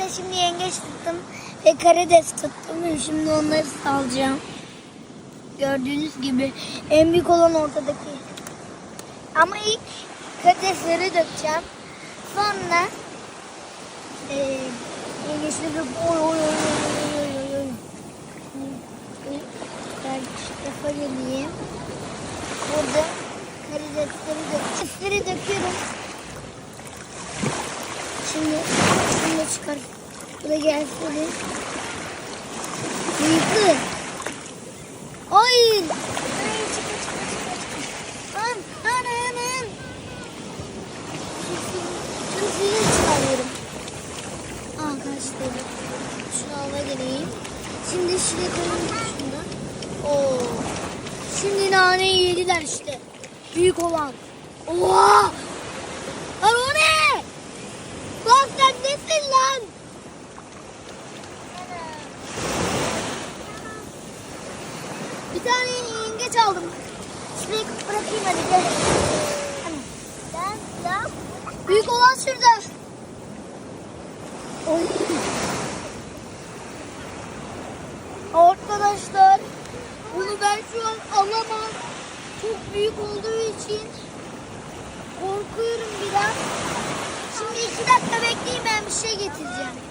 Arkadaşlar şimdi yengeç tuttum ve karides tuttum ve şimdi onları salacağım. Gördüğünüz gibi en büyük olan ortadaki. Ama ilk karidesleri dökeceğim. Sonra e, yengeçleri oy oy oy oy oy oy Ben tarafa geleyim. Burada karidesleri dök. Karidesleri döküyorum. Şimdi çıkar. Bu da gelsin. Bıyıklı. Hayır. Hayır çıkar çıkar çıkar çıkar. Lan lan lan. Şunu suyu çıkarıyorum. Arkadaşlar. Şunu alma geleyim. Şimdi şuraya koyayım şunu. Oo. Şimdi naneyi yediler işte. Büyük olan. Oha! Bir tane yengeç aldım. Şuraya bırakayım hadi gel. Hani. Ben ya. Büyük olan şurada. Oy. Arkadaşlar bunu ben şu an alamam. Çok büyük olduğu için korkuyorum biraz. Şimdi iki dakika bekleyin ben bir şey getireceğim.